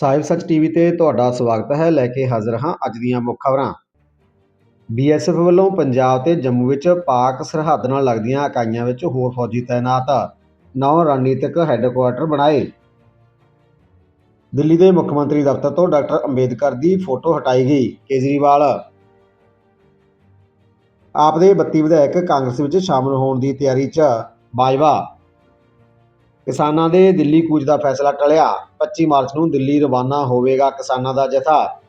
ਸਾਹਿਬ ਸੱਚ ਟੀਵੀ ਤੇ ਤੁਹਾਡਾ ਸਵਾਗਤ ਹੈ। ਲੈ ਕੇ ਹਾਜ਼ਰ ਹਾਂ ਅੱਜ ਦੀਆਂ ਮੁੱਖ ਖਬਰਾਂ। ਬੀਐਸਐਫ ਵੱਲੋਂ ਪੰਜਾਬ ਤੇ ਜੰਮੂ ਵਿੱਚ ਪਾਕ ਸਰਹੱਦ ਨਾਲ ਲੱਗਦੀਆਂ ਇਕਾਈਆਂ ਵਿੱਚ ਹੋਰ ਫੌਜੀ ਤਾਇਨਾਤ। ਨੌ ਰਣਨੀਤਿਕ ਹੈੱਡਕੁਆਰਟਰ ਬਣਾਏ। ਦਿੱਲੀ ਦੇ ਮੁੱਖ ਮੰਤਰੀ ਦਫ਼ਤਰ ਤੋਂ ਡਾਕਟਰ ਅੰਬੇਦਕਰ ਦੀ ਫੋਟੋ ਹਟਾਈ ਗਈ, ਕੇਜਰੀਵਾਲ। ਆਪ ਦੇ 32 ਵਿਧਾਇਕ ਕਾਂਗਰਸ ਵਿੱਚ ਸ਼ਾਮਲ ਹੋਣ ਦੀ ਤਿਆਰੀ 'ਚ ਬਾਜਵਾ। ਕਿਸਾਨਾਂ ਦੇ ਦਿੱਲੀ ਕੂਚ ਦਾ ਫੈਸਲਾ ਟਲਿਆ। 25 ਮਾਰਚ ਨੂੰ ਦਿੱਲੀ ਰਵਾਨਾ ਹੋਵੇਗਾ ਕਿਸਾਨਾਂ ਦਾ ਜਥਾ।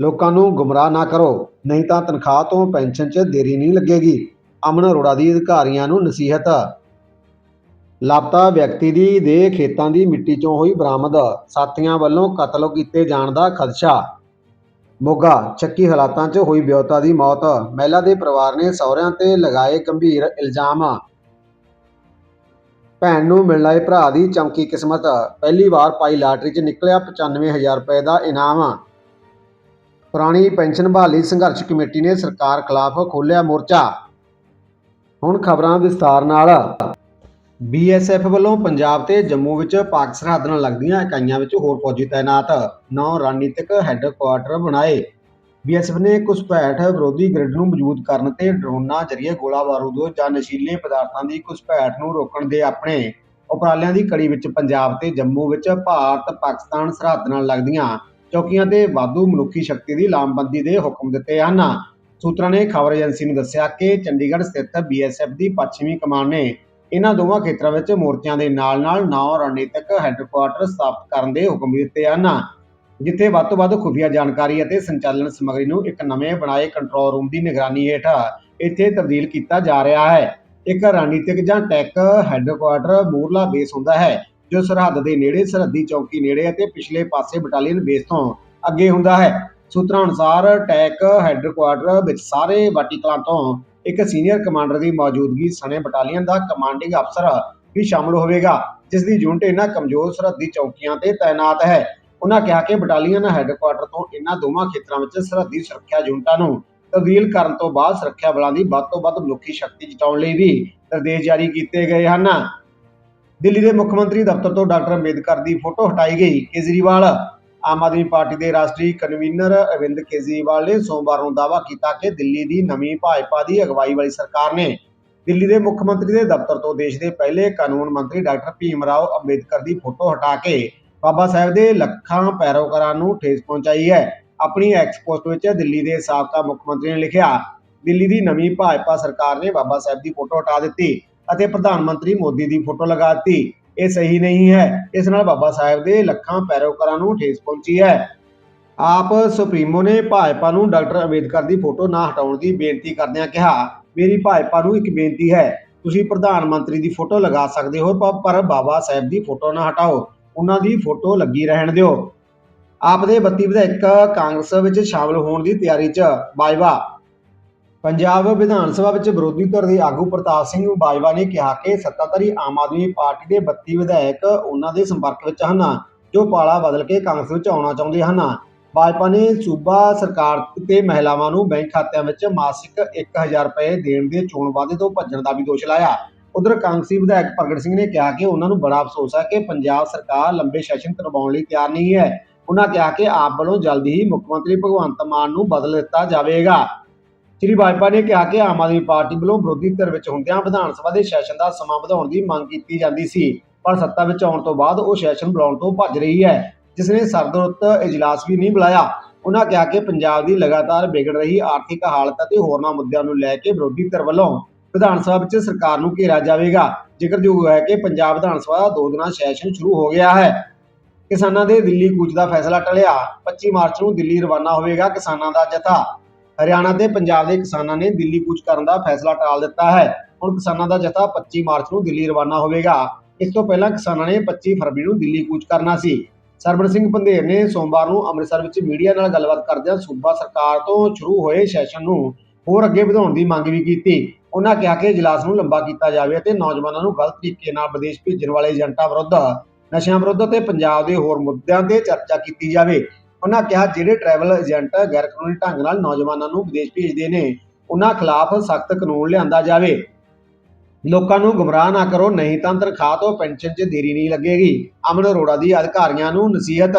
ਲੋਕਾਂ ਨੂੰ ਗੁੰਮਰਾਹ ਨਾ ਕਰੋ, ਨਹੀਂ ਤਾਂ ਤਨਖਾਹ ਤੋਂ ਪੈਨਸ਼ਨ 'ਚ ਦੇਰੀ ਨਹੀਂ ਲੱਗੇਗੀ। ਅਮਨ ਅਰੋੜਾ ਦੀ ਅਧਿਕਾਰੀਆਂ ਨੂੰ ਨਸੀਹਤ। ਲਾਪਤਾ ਵਿਅਕਤੀ ਦੀ ਦੇ ਖੇਤਾਂ ਦੀ ਮਿੱਟੀ 'ਚੋਂ ਹੋਈ ਬਰਾਮਦ, ਸਾਥੀਆਂ ਵੱਲੋਂ ਕਤਲ ਕੀਤੇ ਜਾਣ ਦਾ ਖਦਸ਼ਾ। ਮੋਗਾ, ਚੱਕੀ ਹਾਲਾਤਾਂ 'ਚ ਹੋਈ ਵਿਅਕਤਾ ਦੀ ਮੌਤ। ਮਹਿਲਾ ਦੇ ਪਰਿਵਾਰ ਨੇ ਸਹੁਰਿਆਂ ਤੇ ਲਗਾਏ ਗੰਭੀਰ ਇਲਜ਼ਾਮ। ਭੈਣ ਨੂੰ ਮਿਲਣ ਆਏ ਭਰਾ ਦੀ ਚਮਕੀ ਕਿਸਮਤ। ਪਹਿਲੀ ਵਾਰ ਪਾਈ ਲਾਟਰੀ 'ਚ ਨਿਕਲਿਆ 95000 ਰੁਪਏ ਦਾ ਇਨਾਮ। ਪੁਰਾਣੀ ਪੈਨਸ਼ਨ ਬਹਾਲੀ ਸੰਘਰਸ਼ ਕਮੇਟੀ ਨੇ ਸਰਕਾਰ ਖਿਲਾਫ ਖੋਲ੍ਹਿਆ ਮੋਰਚਾ। ਹੁਣ ਖਬਰਾਂ ਵਿਸਥਾਰ ਨਾਲ। ਬੀਐਸਐਫ ਵੱਲੋਂ ਪੰਜਾਬ ਤੇ ਜੰਮੂ ਵਿੱਚ ਪਾਕ ਸਰਹੱਦ ਨਾਲ ਲੱਗਦੀਆਂ ਇਕਾਈਆਂ ਵਿੱਚ ਹੋਰ ਫੌਜੀ ਤਾਇਨਾਤ। ਨੌ ਰਣਨੀਤਿਕ ਹੈੱਡਕੁਆਰਟਰ ਬਣਾਏ। ਬੀਐਸਐਫ ਨੇ ਘੁਸਪੈਠ ਵਿਰੋਧੀ ਗ੍ਰਿਡ ਨੂੰ ਮਜ਼ਬੂਤ ਕਰਨ ਤੇ ਡਰੋਨਾਂ ਜ਼ਰੀਏ ਗੋਲਾ ਬਾਰੂਦ ਜਾਂ ਨਸ਼ੀਲੇ ਪਦਾਰਥਾਂ ਦੀ ਘੁਸਪੈਠ ਨੂੰ ਰੋਕਣ ਦੇ ਆਪਣੇ ਉਪਰਾਲਿਆਂ ਦੀ ਕੜੀ ਵਿੱਚ ਪੰਜਾਬ ਤੇ ਜੰਮੂ ਵਿੱਚ ਭਾਰਤ, ਪਾਕਿਸਤਾਨ ਸਰਹੱਦ ਨਾਲ ਲੱਗਦੀਆਂ ਚੌਕੀਆਂ ਤੇ ਵਾਧੂ ਮਨੁੱਖੀ ਸ਼ਕਤੀ ਦੀ ਲਾਮਬੰਦੀ ਦੇ ਹੁਕਮ ਦਿੱਤੇ ਹਨ। ਸੂਤਰਾਂ ਨੇ ਖਬਰ ਏਜੰਸੀ ਨੂੰ ਦੱਸਿਆ ਕਿ ਚੰਡੀਗੜ੍ਹ ਸਥਿਤ ਬੀਐਸਐਫ ਦੀ ਪੱਛਮੀ ਕਮਾਨ ਨੇ ਇਹਨਾਂ ਦੋਵਾਂ ਖੇਤਰਾਂ ਵਿੱਚ ਮੋਰਚਿਆਂ ਦੇ ਨਾਲ-ਨਾਲ ਨੌ ਰਣਨੀਤਿਕ ਹੈੱਡਕੁਆਰਟਰ ਸਥਾਪਿਤ ਕਰਨ ਦੇ ਹੁਕਮ ਦਿੱਤੇ ਹਨ। ਜਿੱਥੇ ਵੱਧ ਤੋਂ ਵੱਧ ਖੁਫੀਆ ਜਾਣਕਾਰੀ ਅਤੇ ਸੰਚਾਲਨ ਸਮੱਗਰੀ ਨੂੰ ਇੱਕ ਨਵੇਂ ਬਣਾਏ ਕੰਟਰੋਲ ਰੂਮ ਦੀ ਨਿਗਰਾਨੀ ਹੇਠ ਇੱਥੇ ਤਬਦੀਲ ਕੀਤਾ ਜਾ ਰਿਹਾ ਹੈ। ਇੱਕ ਰਣਨੀਤਿਕ ਜਾਂ ਟੈਕ ਹੈੱਡਕੁਆਰਟਰ ਮੂਰਲਾ ਬੇਸ ਹੁੰਦਾ ਹੈ, ਜੋ ਸਰਹੱਦ ਦੇ ਨੇੜੇ, ਸਰਹੱਦੀ ਚੌਕੀ ਨੇੜੇ ਅਤੇ ਪਿਛਲੇ ਪਾਸੇ ਬਟਾਲੀਅਨ ਬੇਸ ਤੋਂ ਅੱਗੇ ਹੁੰਦਾ ਹੈ। ਸੂਤਰਾਂ ਅਨੁਸਾਰ ਟੈਕ ਹੈੱਡਕੁਆਰਟਰ ਵਿੱਚ ਸਾਰੇ ਵਾਟੀਕਲਾਂ ਤੋਂ ਇੱਕ ਸੀਨੀਅਰ ਕਮਾਂਡਰ ਦੀ ਮੌਜੂਦਗੀ ਸਣੇ ਬਟਾਲੀਅਨ ਦਾ ਕਮਾਂਡਿੰਗ ਅਫਸਰ ਵੀ ਸ਼ਾਮਲ ਹੋਵੇਗਾ ਜਿਸ ਦੀ ਯੂਨਿਟ ਇਹਨਾਂ ਕਮਜ਼ੋਰ ਸਰਹੱਦੀ ਚੌਕੀਆਂ ਤੇ ਤਾਇਨਾਤ ਹੈ। ਉਹਨਾਂ ਕਿਹਾ ਕਿ ਬਟਾਲੀਅਨ ਹੈੱਡਕੁਆਰਟਰ ਤੋਂ ਇਹਨਾਂ ਦੋਵਾਂ ਖੇਤਰਾਂ ਵਿੱਚ ਸਰਹੱਦੀ ਸੁਰੱਖਿਆ ਯੂਨਿਟਾਂ ਨੂੰ ਤਬਦੀਲ ਕਰਨ ਤੋਂ ਬਾਅਦ ਸੁਰੱਖਿਆ ਬਲਾਂ ਦੀ ਵੱਧ ਤੋਂ ਵੱਧ ਮਨੁੱਖੀ ਸ਼ਕਤੀ ਜੁਟਾਉਣ ਲਈ ਵੀ ਨਿਰਦੇਸ਼ ਜਾਰੀ ਕੀਤੇ ਗਏ ਹਨ। ਦਿੱਲੀ ਦੇ ਮੁੱਖ ਮੰਤਰੀ ਦਫ਼ਤਰ ਤੋਂ ਡਾਕਟਰ ਅੰਬੇਦਕਰ ਦੀ ਫੋਟੋ ਹਟਾਈ ਗਈ। ਕੇਜਰੀਵਾਲ ਆਮ ਆਦਮੀ ਪਾਰਟੀ ਦੇ ਰਾਸ਼ਟਰੀ ਕਨਵੀਨਰ ਅਰਵਿੰਦ ਕੇਜਰੀਵਾਲ ਨੇ ਸੋਮਵਾਰ ਨੂੰ ਦਾਅਵਾ ਕੀਤਾ ਕਿ ਦਿੱਲੀ ਦੀ ਨਵੀਂ ਭਾਜਪਾ ਦੀ ਅਗਵਾਈ ਵਾਲੀ ਸਰਕਾਰ ਨੇ ਦਿੱਲੀ ਦੇ ਮੁੱਖ ਮੰਤਰੀ ਦੇ ਦਫ਼ਤਰ ਤੋਂ ਦੇਸ਼ ਦੇ ਪਹਿਲੇ ਕਾਨੂੰਨ ਮੰਤਰੀ ਡਾਕਟਰ ਭੀਮ ਰਾਓ ਅੰਬੇਦਕਰ ਦੀ ਫੋਟੋ ਹਟਾ ਕੇ ਬਾਬਾ ਸਾਹਿਬ ਦੇ ਲੱਖਾਂ ਪੈਰੋਕਾਰਾਂ ਨੂੰ ਠੇਸ ਪਹੁੰਚਾਈ ਹੈ। ਆਪਣੀ ਐਕਸ ਪੋਸਟ ਵਿੱਚ ਦਿੱਲੀ ਦੇ ਸਾਬਕਾ ਮੁੱਖ ਮੰਤਰੀ ਨੇ ਲਿਖਿਆ, ਦਿੱਲੀ ਦੀ ਨਵੀਂ ਭਾਜਪਾ ਸਰਕਾਰ ਨੇ ਬਾਬਾ ਸਾਹਿਬ ਦੀ ਫੋਟੋ ਹਟਾ ਦਿੱਤੀ ਅਤੇ ਪ੍ਰਧਾਨ ਮੰਤਰੀ ਮੋਦੀ ਦੀ ਫੋਟੋ ਲਗਾ ਦਿੱਤੀ। ਇਹ ਸਹੀ ਨਹੀਂ ਹੈ। ਇਸ ਨਾਲ ਬਾਬਾ ਸਾਹਿਬ ਦੇ ਲੱਖਾਂ ਪੈਰੋਕਾਰਾਂ ਨੂੰ ਠੇਸ ਪਹੁੰਚੀ ਹੈ। ਆਪ ਸੁਪਰੀਮੋ ਨੇ ਭਾਜਪਾ ਨੂੰ ਡਾਕਟਰ ਅੰਬੇਦਕਰ ਦੀ ਫੋਟੋ ਨਾ ਹਟਾਉਣ ਦੀ ਬੇਨਤੀ ਕਰਦਿਆਂ ਕਿਹਾ, ਮੇਰੀ ਭਾਜਪਾ ਨੂੰ ਇੱਕ ਬੇਨਤੀ ਹੈ। ਤੁਸੀਂ ਪ੍ਰਧਾਨ ਮੰਤਰੀ ਦੀ ਫੋਟੋ ਲਗਾ ਸਕਦੇ ਹੋ ਪਰ ਬਾਬਾ ਸਾਹਿਬ ਦੀ ਫੋਟੋ ਨਾ ਹਟਾਓ। ਉਹਨਾਂ ਦੀ ਫੋਟੋ ਲੱਗੀ ਰਹਿਣ ਦਿਓ। ਆਪ ਦੇ 32 ਵਿਧਾਇਕ ਕਾਂਗਰਸ ਵਿੱਚ ਸ਼ਾਮਲ ਹੋਣ ਦੀ ਤਿਆਰੀ 'ਚ ਬਾਜਵਾ। ਪੰਜਾਬ ਵਿਧਾਨ ਸਭਾ ਵਿੱਚ ਵਿਰੋਧੀ ਧਿਰ ਦੇ ਆਗੂ ਪ੍ਰਤਾਪ ਸਿੰਘ ਬਾਜਵਾ ਨੇ ਕਿਹਾ ਕਿ ਸੱਤਾਧਾਰੀ ਆਮ ਆਦਮੀ ਪਾਰਟੀ ਦੇ 32 ਵਿਧਾਇਕ ਉਹਨਾਂ ਦੇ ਸੰਪਰਕ ਵਿੱਚ ਹਨ, ਜੋ ਪਾਲਾ ਬਦਲ ਕੇ ਕਾਂਗਰਸ ਵਿੱਚ ਆਉਣਾ ਚਾਹੁੰਦੇ ਹਨ। ਭਾਜਪਾ ਨੇ ਸੂਬਾ ਸਰਕਾਰ ਤੇ ਮਹਿਲਾਵਾਂ ਨੂੰ ਬੈਂਕ ਖਾਤਿਆਂ ਵਿੱਚ ਮਾਸਿਕ 1000 ਰੁਪਏ ਦੇਣ ਦੇ ਚੋਣ ਵਾਅਦੇ ਤੋਂ ਭੱਜਣ ਦਾ ਵੀ ਦੋਸ਼ ਲਾਇਆ। ਉਧਰ ਕਾਂਗਰਸੀ ਵਿਧਾਇਕ ਪ੍ਰਗਟ ਸਿੰਘ ਨੇ ਕਿਹਾ ਕਿ ਉਹਨਾਂ ਨੂੰ ਬੜਾ ਅਫਸੋਸ ਹੈ ਕਿ ਪੰਜਾਬ ਸਰਕਾਰ ਲੰਬੇ ਸੈਸ਼ਨ ਕਰਵਾਉਣ ਲਈ ਤਿਆਰ ਨਹੀਂ ਹੈ। ਉਹਨਾਂ ਕਿਹਾ ਕਿ ਆਪ ਵੱਲੋਂ ਜਲਦੀ ਹੀ ਮੁੱਖ ਮੰਤਰੀ ਭਗਵੰਤ ਮਾਨ ਨੂੰ ਬਦਲ ਦਿੱਤਾ ਜਾਵੇਗਾ। ਸ੍ਰੀ ਭਾਜਪਾ ਨੇ ਕਿਹਾ ਕਿ ਆਮ ਆਦਮੀ ਪਾਰਟੀ ਵੱਲੋਂ ਵਿਰੋਧੀ ਧਿਰ ਵਿੱਚ ਹੁੰਦਿਆਂ ਵਿਧਾਨ ਸਭਾ ਦੇ ਸੈਸ਼ਨ ਦਾ ਸਮਾਂ ਵਧਾਉਣ ਦੀ ਮੰਗ ਕੀਤੀ ਜਾਂਦੀ ਸੀ, ਪਰ ਸੱਤਾ ਵਿੱਚ ਆਉਣ ਤੋਂ ਬਾਅਦ ਉਹ ਸੈਸ਼ਨ ਬੁਲਾਉਣ ਤੋਂ ਭੱਜ ਰਹੀ ਹੈ, ਜਿਸ ਨੇ ਸਰਦਰੁੱਤ ਇਜਲਾਸ ਵੀ ਨਹੀਂ ਬੁਲਾਇਆ। ਉਹਨਾਂ ਕਿਹਾ ਕਿ ਪੰਜਾਬ ਦੀ ਲਗਾਤਾਰ ਵਿਗੜ ਰਹੀ ਆਰਥਿਕ ਹਾਲਤ ਅਤੇ ਹੋਰਨਾਂ ਮੁੱਦਿਆਂ ਨੂੰ ਲੈ ਕੇ ਵਿਰੋਧੀ ਧਿਰ ਵੱਲੋਂ ਵਿਧਾਨ ਸਭਾ ਵਿੱਚ ਸਰਕਾਰ ਨੂੰ ਘੇਰਾ ਜਾਵੇਗਾ। ਜ਼ਿਕਰਯੋਗ ਹੈ ਕਿ ਪੰਜਾਬ ਵਿਧਾਨ ਸਭਾ ਦਾ ਦੋ ਦਿਨਾਂ ਸੈਸ਼ਨ ਸ਼ੁਰੂ ਹੋ ਗਿਆ ਹੈ। ਕਿਸਾਨਾਂ ਦੇ ਦਿੱਲੀ ਕੂਚ ਦਾ ਫੈਸਲਾ ਟਲਿਆ। 25 ਮਾਰਚ ਨੂੰ ਦਿੱਲੀ ਰਵਾਨਾ ਹੋਵੇਗਾ ਕਿਸਾਨਾਂ ਦਾ ਜਥਾ। ਹਰਿਆਣਾ ਤੇ ਪੰਜਾਬ ਦੇ ਕਿਸਾਨਾਂ ਨੇ ਦਿੱਲੀ ਕੂਚ ਕਰਨ ਦਾ ਫੈਸਲਾ ਟਾਲ ਦਿੱਤਾ ਹੈ। ਹੁਣ ਕਿਸਾਨਾਂ ਦਾ ਜਥਾ 25 ਮਾਰਚ ਨੂੰ ਦਿੱਲੀ ਰਵਾਨਾ ਹੋਵੇਗਾ। ਇਸ ਤੋਂ ਪਹਿਲਾਂ ਕਿਸਾਨਾਂ ਨੇ 25 ਫਰਵਰੀ ਨੂੰ ਦਿੱਲੀ ਕੂਚ ਕਰਨਾ ਸੀ। ਸਰਬਣ ਸਿੰਘ ਪੰਧੇਰ ਨੇ ਸੋਮਵਾਰ ਨੂੰ ਅੰਮ੍ਰਿਤਸਰ ਵਿੱਚ ਮੀਡੀਆ ਨਾਲ ਗੱਲਬਾਤ ਕਰਦਿਆਂ ਸੂਬਾ ਸਰਕਾਰ ਤੋਂ ਸ਼ੁਰੂ ਹੋਏ ਸੈਸ਼ਨ ਨੂੰ ਹੋਰ ਅੱਗੇ ਵਧਾਉਣ ਦੀ ਮੰਗ ਵੀ ਕੀਤੀ। ਉਹਨਾਂ ਕਿਹਾ ਕਿ ਇਜਲਾਸ ਨੂੰ ਲੰਬਾ ਕੀਤਾ ਜਾਵੇ ਅਤੇ ਨੌਜਵਾਨਾਂ ਨੂੰ ਗਲਤ ਤਰੀਕੇ ਨਾਲ ਵਿਦੇਸ਼ ਭੇਜਣ ਵਾਲੇ ਏਜੰਟਾਂ ਵਿਰੁੱਧ, ਨਸ਼ਿਆਂ ਵਿਰੁੱਧ ਅਤੇ ਪੰਜਾਬ ਦੇ ਹੋਰ ਮੁੱਦਿਆਂ ਤੇ ਚਰਚਾ ਕੀਤੀ ਜਾਵੇ। ਉਹਨਾਂ ਕਿਹਾ ਜਿਹੜੇ ਟਰੈਵਲ ਏਜੰਟ ਗੈਰ ਕਾਨੂੰਨੀ ਢੰਗ ਨਾਲ ਨੌਜਵਾਨਾਂ ਨੂੰ ਵਿਦੇਸ਼ ਭੇਜਦੇ ਨੇ, ਉਹਨਾਂ ਖਿਲਾਫ ਸਖਤ ਕਾਨੂੰਨ ਲਿਆਂਦਾ ਜਾਵੇ। ਲੋਕਾਂ ਨੂੰ ਗੁੰਮਰਾਹ ਨਾ ਕਰੋ, ਨਹੀਂ ਤਾਂ ਤਨਖਾਹ ਤੋਂ ਪੈਨਸ਼ਨ 'ਚ ਦੇਰੀ ਨਹੀਂ ਲੱਗੇਗੀ। ਅਮਨ ਅਰੋੜਾ ਦੀ ਅਧਿਕਾਰੀਆਂ ਨੂੰ ਨਸੀਹਤ।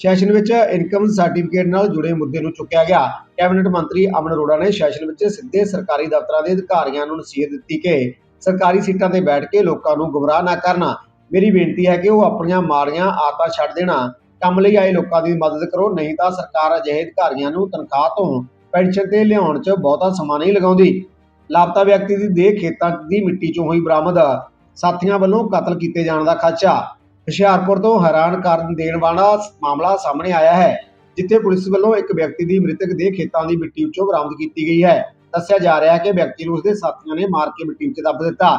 ਸੈਸ਼ਨ ਵਿੱਚ ਇਨਕਮ ਸਰਟੀਫਿਕੇਟ ਨਾਲ ਜੁੜੇ ਮੁੱਦੇ ਨੂੰ ਚੁੱਕਿਆ ਗਿਆ। ਕੈਬਨਿਟ ਮੰਤਰੀ ਅਮਨ ਅਰੋੜਾ ਨੇ ਸੈਸ਼ਨ ਵਿੱਚ ਸਿੱਧੇ ਸਰਕਾਰੀ ਦਫ਼ਤਰਾਂ ਦੇ ਅਧਿਕਾਰੀਆਂ ਨੂੰ ਨਸੀਹਤ ਦਿੱਤੀ ਕਿ ਸਰਕਾਰੀ ਸੀਟਾਂ ਤੇ ਬੈਠ ਕੇ ਲੋਕਾਂ ਨੂੰ ਗੁੰਮਰਾਹ ਨਾ ਕਰਨਾ। ਮੇਰੀ ਬੇਨਤੀ ਹੈ ਕਿ ਉਹ ਆਪਣੀਆਂ ਮਾੜੀਆਂ ਆਦਤਾਂ ਛੱਡ ਦੇਣਾ। ਕੰਮ ਲਈ ਆਏ ਲੋਕਾਂ ਦੀ ਮਦਦ ਕਰੋ, ਨਹੀਂ ਤਾਂ ਸਰਕਾਰ ਅਜਿਹੇ ਅਧਿਕਾਰੀਆਂ ਨੂੰ ਤਨਖਾਹ ਤੋਂ ਪੈਨਸ਼ਨ ਤੇ ਲਿਆਉਣ 'ਚ ਬਹੁਤਾ ਸਮਾਂ ਨਹੀਂ ਲਗਾਉਂਦੀ। ਲਾਪਤਾ ਵਿਅਕਤੀ ਦੀ ਦੇਹ ਖੇਤਾਂ ਦੀ ਮਿੱਟੀ 'ਚੋਂ ਹੋਈ ਬਰਾਮਦ। ਸਾਥੀਆਂ ਵੱਲੋਂ ਕਤਲ ਕੀਤੇ ਜਾਣ ਦਾ ਖਦਸ਼ਾ। ਹੁਸ਼ਿਆਰਪੁਰ ਤੋਂ ਹੈਰਾਨ ਕਰਨ ਦੇਣ ਵਾਲਾ ਮਾਮਲਾ ਸਾਹਮਣੇ ਆਇਆ ਹੈ। ਜਿੱਥੇ ਪੁਲਿਸ ਵੱਲੋਂ ਇੱਕ ਵਿਅਕਤੀ ਦੀ ਮ੍ਰਿਤਕ ਦੇ ਖੇਤਾਂ ਦੀ ਮਿੱਟੀ ਵਿੱਚੋਂ ਬਰਾਮਦ ਕੀਤੀ ਗਈ ਹੈ। ਦੱਸਿਆ ਜਾ ਰਿਹਾ ਹੈ ਕਿ ਵਿਅਕਤੀ ਨੂੰ ਉਸਦੇ ਸਾਥੀਆਂ ਨੇ ਮਾਰ ਕੇ ਮਿੱਟੀ ਵਿੱਚ ਦੱਬ ਦਿੱਤਾ।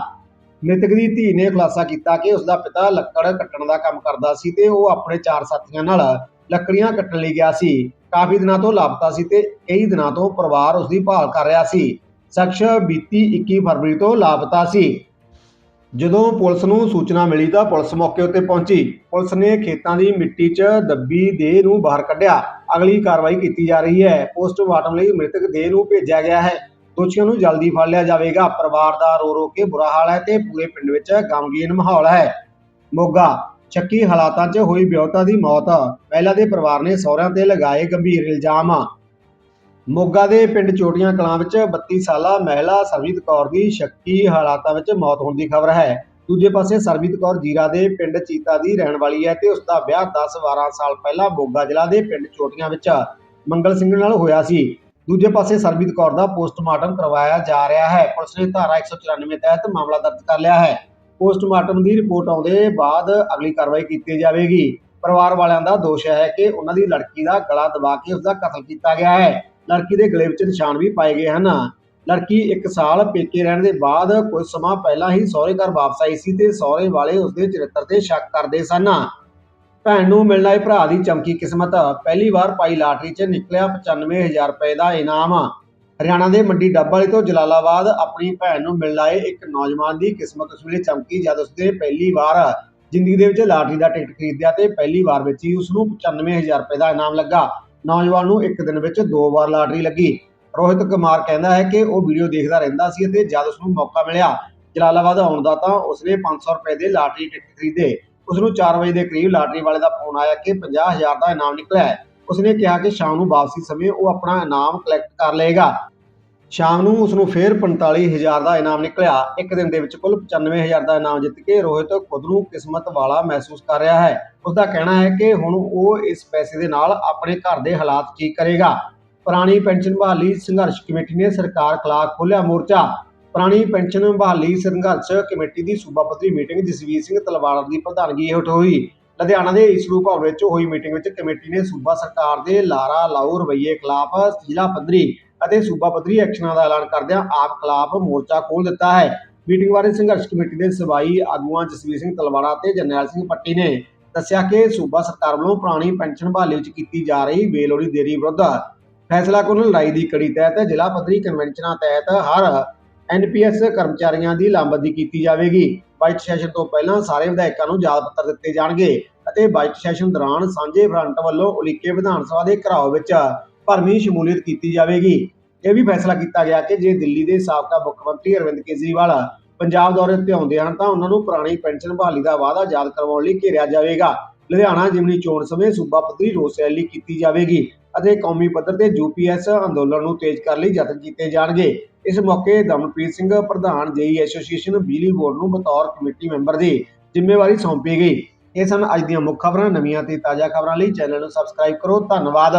ਮ੍ਰਿਤਕ ਦੀ ਧੀ ਨੇ ਖੁਲਾਸਾ ਕੀਤਾ ਕਿ ਉਸਦਾ ਪਿਤਾ ਲੱਕੜ ਕੱਟਣ ਦਾ ਕੰਮ ਕਰਦਾ ਸੀ ਤੇ ਉਹ ਆਪਣੇ ਚਾਰ ਸਾਥੀਆਂ ਨਾਲ ਲੱਕੜੀਆਂ ਕੱਟਣ ਲਈ ਗਿਆ ਸੀ। ਕਾਫੀ ਦਿਨਾਂ ਤੋਂ ਲਾਪਤਾ ਸੀ ਤੇ ਕਈ ਦਿਨਾਂ ਤੋਂ ਪਰਿਵਾਰ ਉਸਦੀ ਭਾਲ ਕਰ ਰਿਹਾ ਸੀ। ਸ਼ਖਸ ਬੀਤੀ 21 ਫਰਵਰੀ ਤੋਂ ਲਾਪਤਾ ਸੀ। ਜਦੋਂ ਪੁਲਿਸ ਨੂੰ ਸੂਚਨਾ ਮਿਲੀ ਤਾਂ ਪੁਲਿਸ ਮੌਕੇ ਉੱਤੇ ਪਹੁੰਚੀ। ਪੁਲਿਸ ਨੇ ਖੇਤਾਂ ਦੀ ਮਿੱਟੀ 'ਚ ਦੱਬੀ ਦੇਹ ਨੂੰ ਬਾਹਰ ਕੱਢਿਆ। ਅਗਲੀ ਕਾਰਵਾਈ ਕੀਤੀ ਜਾ ਰਹੀ ਹੈ। ਪੋਸਟਮਾਰਟਮ ਲਈ ਮ੍ਰਿਤਕ ਦੇਹ ਨੂੰ ਭੇਜਿਆ ਗਿਆ ਹੈ। ਦੋਸ਼ੀਆਂ ਨੂੰ ਜਲਦੀ ਫੜ ਲਿਆ ਜਾਵੇਗਾ। ਪਰਿਵਾਰ ਦਾ ਰੋ ਰੋ ਕੇ ਬੁਰਾ ਹਾਲ ਹੈ ਤੇ ਪੂਰੇ ਪਿੰਡ ਵਿੱਚ ਗਮਗੀਨ ਮਾਹੌਲ ਹੈ। ਮੋਗਾ ਸ਼ੱਕੀ ਹਾਲਾਤਾਂ 'ਚ ਹੋਈ ਵਿਆਹੁਤਾ ਦੀ ਮੌਤ। ਪਹਿਲਾਂ ਦੇ ਪਰਿਵਾਰ ਨੇ ਸਹੁਰਿਆਂ ਤੇ ਲਗਾਏ ਗੰਭੀਰ ਇਲਜ਼ਾਮ। ਮੋਗਾ ਦੇ ਪਿੰਡ ਚੋਟੀਆਂ ਕਲਾਂ ਵਿੱਚ 32 ਸਾਲਾ ਮਹਿਲਾ ਸਰਬਜੀਤ ਕੌਰ ਦੀ ਸ਼ੱਕੀ ਹਾਲਾਤਾਂ ਵਿੱਚ ਮੌਤ ਹੋਣ ਦੀ ਖਬਰ ਹੈ। ਦੂਜੇ ਪਾਸੇ ਸਰਬਜੀਤ ਕੌਰ ਜੀਰਾ ਦੇ ਪਿੰਡ ਚੀਤਾ ਦੀ ਰਹਿਣ ਵਾਲੀ ਹੈ ਤੇ ਉਸ ਦਾ ਵਿਆਹ 10-12 ਸਾਲ ਪਹਿਲਾਂ ਮੋਗਾ ਜ਼ਿਲ੍ਹਾ ਦੇ ਪਿੰਡ ਚੋਟੀਆਂ ਵਿੱਚ ਮੰਗਲ ਸਿੰਘ ਨਾਲ ਹੋਇਆ ਸੀ। ਦੂਜੇ ਪਾਸੇ ਸਰਬਜੀਤ ਕੌਰ ਦਾ ਪੋਸਟਮਾਰਟਮ ਕਰਵਾਇਆ ਜਾ ਰਿਹਾ ਹੈ। ਪੁਲਿਸ ਨੇ ਧਾਰਾ 194 ਤਹਿਤ ਮਾਮਲਾ ਦਰਜ ਕਰ ਲਿਆ ਹੈ। ਪੋਸਟਮਾਰਟਮ ਦੀ ਰਿਪੋਰਟ ਆਉਂਦੇ ਬਾਅਦ ਅਗਲੀ ਕਾਰਵਾਈ ਕੀਤੀ ਜਾਵੇਗੀ। ਪਰਿਵਾਰ ਵਾਲਿਆਂ ਦਾ ਦੋਸ਼ ਹੈ ਕਿ ਉਹਨਾਂ ਦੀ ਲੜਕੀ ਦਾ ਗਲਾ ਦਬਾ ਕੇ ਉਸ ਦਾ ਕਤਲ ਕੀਤਾ ਗਿਆ ਹੈ। ਲੜਕੀ ਦੇ ਗਲੇ ਵਿੱਚ ਨਿਸ਼ਾਨ ਵੀ ਪਾਏ ਗਏ ਹਨ। ਲੜਕੀ 1 ਸਾਲ ਪੇਕੇ ਰਹਿਣ ਦੇ ਬਾਅਦ ਕੁਝ ਸਮਾਂ ਪਹਿਲਾਂ ਹੀ ਸਹੁਰੇ ਘਰ ਵਾਪਸ ਆਈ ਸੀ ਤੇ ਸਹੁਰੇ ਵਾਲੇ ਉਸਦੇ ਚਰਿੱਤਰ ਤੇ ਸ਼ੱਕ ਕਰਦੇ ਸਨ। ਭੈਣ ਨੂੰ ਮਿਲਣ ਆਏ ਭਰਾ ਦੀ ਚਮਕੀ ਕਿਸਮਤ, ਪਹਿਲੀ ਵਾਰ ਪਾਈ ਲਾਟਰੀ 'ਚ ਨਿਕਲਿਆ 95000 ਰੁਪਏ ਦਾ ਇਨਾਮ। ਹਰਿਆਣਾ ਦੇ ਮੰਡੀ ਡੱਬ ਵਾਲੇ ਤੋਂ ਜਲਾਲਾਬਾਦ ਆਪਣੀ ਭੈਣ ਨੂੰ ਮਿਲਣ ਆਏ ਇੱਕ ਨੌਜਵਾਨ ਦੀ ਕਿਸਮਤ ਉਸ ਵੇਲੇ ਚਮਕੀ ਜਦ ਉਸਨੇ ਪਹਿਲੀ ਵਾਰ ਜ਼ਿੰਦਗੀ ਦੇ ਵਿੱਚ ਲਾਟਰੀ ਦਾ ਟਿਕਟ ਖਰੀਦਿਆ ਤੇ ਪਹਿਲੀ ਵਾਰ ਵਿੱਚ ਹੀ ਉਸ ਨੂੰ 95000 ਰੁਪਏ ਦਾ ਇਨਾਮ ਲੱਗਾ। ਨੌਜਵਾਨ ਨੂੰ ਇੱਕ ਦਿਨ ਵਿੱਚ ਦੋ ਵਾਰ ਲਾਟਰੀ ਲੱਗੀ। ਰੋਹਿਤ ਕੁਮਾਰ ਕਹਿੰਦਾ ਹੈ ਕਿ ਉਹ ਵੀਡੀਓ ਦੇਖਦਾ ਰਹਿੰਦਾ ਸੀ ਅਤੇ ਜਦ ਉਸ ਨੂੰ ਮੌਕਾ ਮਿਲਿਆ ਜਲਾਲਾਬਾਦ ਆਉਣ ਦਾ ਤਾਂ ਉਸਨੇ 500 ਰੁਪਏ ਦੇ ਲਾਟਰੀ ਟਿਕਟ ਖਰੀਦੇ। ਉਸ ਨੂੰ 4 ਵਜੇ ਦੇ ਕਰੀਬ ਲਾਟਰੀ ਵਾਲੇ ਦਾ ਫੋਨ ਆਇਆ ਕਿ 50000 ਦਾ ਇਨਾਮ ਨਿਕਲਿਆ ਹੈ। ਉਸਨੇ ਕਿਹਾ ਕਿ ਸ਼ਾਮ ਨੂੰ ਵਾਪਸੀ ਸਮੇਂ ਉਹ ਆਪਣਾ ਇਨਾਮ ਕਲੈਕਟ ਕਰ ਲਏਗਾ। ਸ਼ਾਮ ਨੂੰ ਉਸ ਨੂੰ ਫੇਰ 45000 ਦਾ ਇਨਾਮ ਨਿਕਲਿਆ। ਇੱਕ ਦਿਨ ਦੇ ਵਿੱਚ ਕੁੱਲ 95000 ਦਾ ਇਨਾਮ ਜਿੱਤ ਕੇ ਰੋਹਿਤ ਖੁਦ ਨੂੰ ਕਿਸਮਤ ਵਾਲਾ ਮਹਿਸੂਸ ਕਰ ਰਿਹਾ ਹੈ। ਉਸ ਦਾ ਕਹਿਣਾ ਹੈ ਕਿ ਹੁਣ ਉਹ ਇਸ ਪੈਸੇ ਦੇ ਨਾਲ ਆਪਣੇ ਘਰ ਦੇ ਹਾਲਾਤ ਠੀਕ ਕਰੇਗਾ। ਪੁਰਾਣੀ ਪੈਨਸ਼ਨ ਬਹਾਲੀ ਸੰਘਰਸ਼ ਕਮੇਟੀ ਨੇ ਸਰਕਾਰ ਖਿਲਾਫ ਖੋਲ੍ਹਿਆ ਮੋਰਚਾ। ਪੁਰਾਣੀ ਪੈਨਸ਼ਨ ਬਹਾਲੀ ਸੰਘਰਸ਼ ਕਮੇਟੀ ਦੀ ਸੂਬਾ ਪੱਧਰੀ ਮੀਟਿੰਗ ਜਸਵੀਰ ਸਿੰਘ ਤਲਵਾੜ ਦੀ ਪ੍ਰਧਾਨਗੀ ਹੇਠ ਹੋਈ। ਲੁਧਿਆਣਾ ਦੇ ਈਸਰੂ ਭਵਨ ਵਿੱਚ ਹੋਈ ਮੀਟਿੰਗ ਵਿੱਚ ਕਮੇਟੀ ਨੇ ਸੂਬਾ ਸਰਕਾਰ ਦੇ ਲਾਰਾ ਲਾਊ ਰਵੱਈਏ ਖਿਲਾਫ ਜ਼ਿਲ੍ਹਾ ਪੱਧਰੀ ਅਤੇ ਸੂਬਾ ਪੱਧਰੀ ਐਕਸ਼ਨਾਂ ਦਾ ਐਲਾਨ ਕਰਦਿਆਂ ਆਪ ਖਿਲਾਫ ਮੋਰਚਾ ਖੋਲ ਦਿੱਤਾ ਹੈ। ਮੀਟਿੰਗ ਬਾਰੇ ਸੰਘਰਸ਼ ਕਮੇਟੀ ਦੇ ਸਵਾਈ ਆਗੂਆਂ ਜਸਵੀਰ ਸਿੰਘ ਤਲਵਾੜਾ ਅਤੇ ਜਰਨੈਲ ਸਿੰਘ ਪੱਟੀ ਨੇ ਦੱਸਿਆ ਕਿ ਸੂਬਾ ਸਰਕਾਰ ਵੱਲੋਂ ਪੁਰਾਣੀ ਪੈਨਸ਼ਨ ਬਹਾਲੀ ਵਿੱਚ ਕੀਤੀ ਜਾ ਰਹੀ ਬੇਲੋੜੀ ਦੇਰੀ ਵਿਰੁੱਧ ਫੈਸਲਾ ਕੁਨ ਲੜਾਈ ਦੀ ਕੜੀ ਤਹਿਤ ਜ਼ਿਲ੍ਹਾ ਪੱਧਰੀ ਕਨਵੈਨਸ਼ਨਾਂ ਤਹਿਤ ਹਰ ਐਨਪੀਐਸ ਕਰਮਚਾਰੀਆਂ ਦੀ ਲਾਮਬੰਦੀ ਕੀਤੀ ਜਾਵੇਗੀ। ਬਜਟ ਸੈਸ਼ਨ ਤੋਂ ਪਹਿਲਾਂ ਸਾਰੇ ਵਿਧਾਇਕਾਂ ਨੂੰ ਯਾਦ ਪੱਤਰ ਦਿੱਤੇ ਜਾਣਗੇ ਅਤੇ ਬਜਟ ਸੈਸ਼ਨ ਦੌਰਾਨ ਸਾਂਝੇ ਫਰੰਟ ਵੱਲੋਂ ਉਲੀਕੇ ਵਿਧਾਨ ਸਭਾ ਦੇ ਘਰਾਓ ਵਿੱਚ ਭਰਵੀਂ ਸ਼ਮੂਲੀਅਤ ਕੀਤੀ ਜਾਵੇਗੀ। ਇਹ ਵੀ ਫੈਸਲਾ ਕੀਤਾ ਗਿਆ ਕਿ ਜੇ ਦਿੱਲੀ ਦੇ ਸਾਬਕਾ ਮੁੱਖ ਮੰਤਰੀ ਅਰਵਿੰਦ ਕੇਜਰੀਵਾਲ ਪੰਜਾਬ ਦੌਰੇ ਤੇ ਆਉਂਦੇ ਹਨ, ਤਾਂ ਉਹਨਾਂ ਨੂੰ ਪੁਰਾਣੀ ਪੈਨਸ਼ਨ ਬਹਾਲੀ ਦਾ ਵਾਅਦਾ ਯਾਦ ਕਰਵਾਉਣ ਲਈ ਘੇਰਿਆ ਜਾਵੇਗਾ। ਲੁਧਿਆਣਾ, ਜਿਮਨੀ ਚੋਣ ਸਮੇਂ ਸੂਬਾ ਪੱਧਰੀ ਰੋਸ ਰੈਲੀ ਕੀਤੀ ਜਾਵੇਗੀ ਅਤੇ ਕੌਮੀ ਪੱਧਰ ਤੇ ਯੂਪੀਐਸ ਅੰਦੋਲਨ ਨੂੰ ਤੇਜ਼ ਕਰਨ ਲਈ ਯਤਨ ਕੀਤੇ ਜਾਣਗੇ। ਇਸ ਮੌਕੇ ਦਮਨਪ੍ਰੀਤ ਸਿੰਘ, ਪ੍ਰਧਾਨ ਜੇਈ ਐਸੋਸੀਏਸ਼ਨ, ਬਿਜਲੀ ਬੋਰਡ ਨੂੰ ਬਤੌਰ ਕਮੇਟੀ ਮੈਂਬਰ ਦੀ ਜ਼ਿੰਮੇਵਾਰੀ ਸੌਂਪੀ ਗਈ। ਇਹ ਸਨ ਅੱਜ ਦੀਆਂ ਮੁੱਖ ਖਬਰਾਂ। ਨਵੀਆਂ ਤੇ ਤਾਜ਼ਾ ਖਬਰਾਂ ਲਈ ਚੈਨਲ ਨੂੰ ਸਬਸਕ੍ਰਾਈਬ ਕਰੋ। ਧੰਨਵਾਦ।